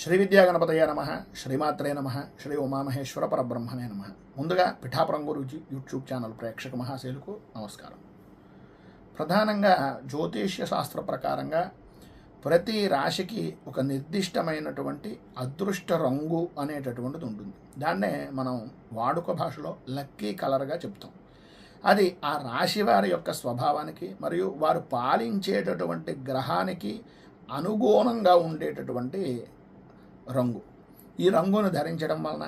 శ్రీ విద్యా గణపతయ నమ శ్రీమాత్రే నమ శ్రీ ఉమామహేశ్వర పరబ్రహ్మణే నమ. ముందుగా పిఠాపురం గురుజీ యూట్యూబ్ ఛానల్ ప్రేక్షక మహాశైలుకు నమస్కారం. ప్రధానంగా జ్యోతిష్య శాస్త్ర ప్రకారంగా ప్రతి రాశికి ఒక నిర్దిష్టమైనటువంటి అదృష్ట రంగు అనేటటువంటిది ఉంటుంది. దాన్నే మనం వాడుక భాషలో లక్కీ కలర్గా చెప్తాం. అది ఆ రాశి వారి యొక్క స్వభావానికి మరియు వారు పాలించేటటువంటి గ్రహానికి అనుగుణంగా ఉండేటటువంటి రంగు. ఈ రంగును ధరించడం వలన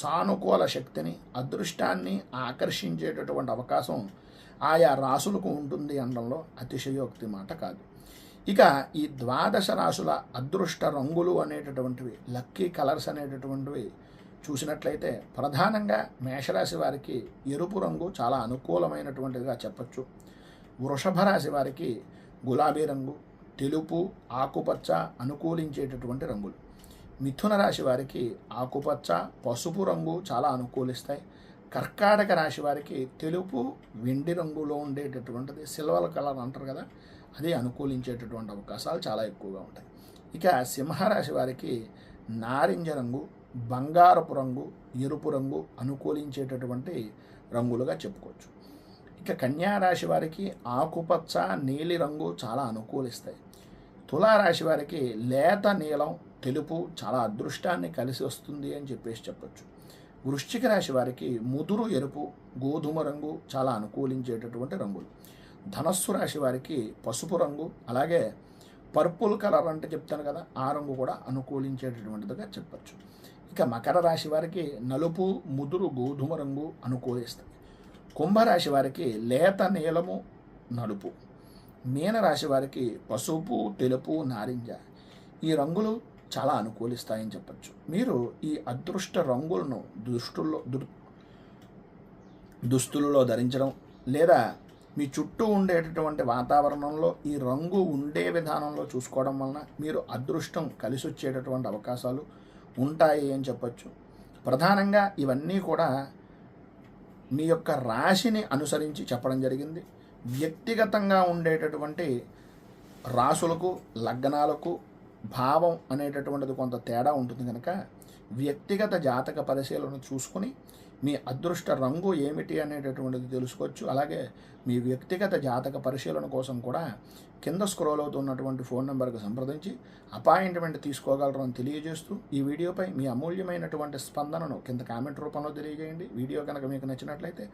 సానుకూల శక్తిని అదృష్టాన్ని ఆకర్షించేటటువంటి అవకాశం ఆయా రాసులకు ఉంటుంది అనడంలో అతిశయోక్తి మాట కాదు. ఇక ఈ ద్వాదశ రాసుల అదృష్ట రంగులు అనేటటువంటివి లక్కీ కలర్స్ అనేటటువంటివి చూసినట్లయితే ప్రధానంగా మేషరాశి వారికి ఎరుపు రంగు చాలా అనుకూలమైనటువంటిదిగా చెప్పచ్చు. వృషభ రాశి వారికి గులాబీ రంగు తెలుపు ఆకుపచ్చ అనుకూలించేటటువంటి రంగులు. మిథున రాశి వారికి ఆకుపచ్చ పసుపు రంగు చాలా అనుకూలిస్తాయి. కర్కాటక రాశి వారికి తెలుపు వెండి రంగులో ఉండేటటువంటిది సిల్వర్ కలర్ అంటారు కదా అది అనుకూలించేటటువంటి అవకాశాలు చాలా ఎక్కువగా ఉంటాయి. ఇక సింహరాశి వారికి నారింజ రంగు బంగారపు రంగు ఎరుపు రంగు అనుకూలించేటటువంటి రంగులుగా చెప్పుకోవచ్చు. ఇక కన్యా రాశి వారికి ఆకుపచ్చ నీలి రంగు చాలా అనుకూలిస్తాయి. తులారాశి వారికి లేత నీలం తెలుపు చాలా అదృష్టాన్ని కలిసి వస్తుంది అని చెప్పేసి చెప్పొచ్చు. వృశ్చిక రాశి వారికి ముదురు ఎరుపు గోధుమ రంగు చాలా అనుకూలించేటటువంటి రంగులు. ధనస్సు రాశి వారికి పసుపు రంగు అలాగే పర్పుల్ కలర్ అంటే చెప్తాను కదా ఆ రంగు కూడా అనుకూలించేటటువంటిదిగా చెప్పచ్చు. ఇక మకర రాశి వారికి నలుపు ముదురు గోధుమ రంగు అనుకూలిస్తాయి. కుంభరాశి వారికి లేత నీలము నలుపు. మీనరాశి వారికి పసుపు తెలుపు నారింజ ఈ రంగులు చాలా అనుకూలిస్తాయని చెప్పచ్చు. మీరు ఈ అదృష్ట రంగులను దుస్తుల్లో దు దుస్తులలో ధరించడం లేదా మీ చుట్టూ ఉండేటటువంటి వాతావరణంలో ఈ రంగు ఉండే విధానంలో చూసుకోవడం వలన మీరు అదృష్టం కలిసి వచ్చేటటువంటి అవకాశాలు ఉంటాయి అని చెప్పచ్చు. ప్రధానంగా ఇవన్నీ కూడా మీ యొక్క రాశిని అనుసరించి చెప్పడం జరిగింది. వ్యక్తిగతంగా ఉండేటటువంటి రాసులకు లగ్నాలకు భావం అనేటటువంటిది కొంత తేడా ఉంటుంది కనుక వ్యక్తిగత జాతక పరిశీలన చూసుకుని మీ అదృష్ట రంగు ఏమిటి అనేటటువంటిది తెలుసుకోవచ్చు. అలాగే మీ వ్యక్తిగత జాతక పరిశీలన కోసం కూడా కింద స్క్రోల్ అవుతున్నటువంటి ఫోన్ నెంబర్కి సంప్రదించి అపాయింట్మెంట్ తీసుకోగలరని తెలియజేస్తూ ఈ వీడియోపై మీ అమూల్యమైనటువంటి స్పందనను కింద కామెంట్ రూపంలో తెలియజేయండి. వీడియో కనుక మీకు నచ్చినట్లయితే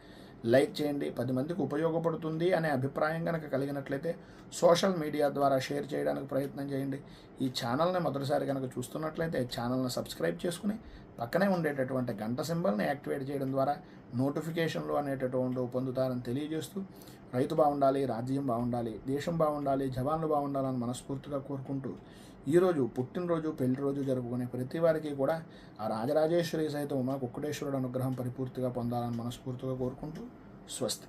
లైక్ చేయండి. పది మందికి ఉపయోగపడుతుంది అనే అభిప్రాయం కనుక కలిగినట్లయితే సోషల్ మీడియా ద్వారా షేర్ చేయడానికి ప్రయత్నం చేయండి. ఈ ఛానల్ని మొదటిసారి కనుక చూస్తున్నట్లయితే ఛానల్ని సబ్స్క్రైబ్ చేసుకుని పక్కనే ఉండేటటువంటి గంట సింబల్ని యాక్టివేట్ చేయడం ద్వారా నోటిఫికేషన్లు అనేటటువంటి పొందుతారని తెలియజేస్తూ రైతు బాగుండాలి రాజ్యం బాగుండాలి దేశం బాగుండాలి జవాన్లు బాగుండాలని మనస్ఫూర్తిగా కోరుకుంటూ ఈరోజు పుట్టినరోజు పెళ్ళి రోజు జరుపుకునే ప్రతి వారికి కూడా ఆ రాజరాజేశ్వరి సైతం ఉమా కుక్కటేశ్వరుడు అనుగ్రహం పరిపూర్తిగా పొందాలని మనస్ఫూర్తిగా కోరుకుంటూ స్వస్తి.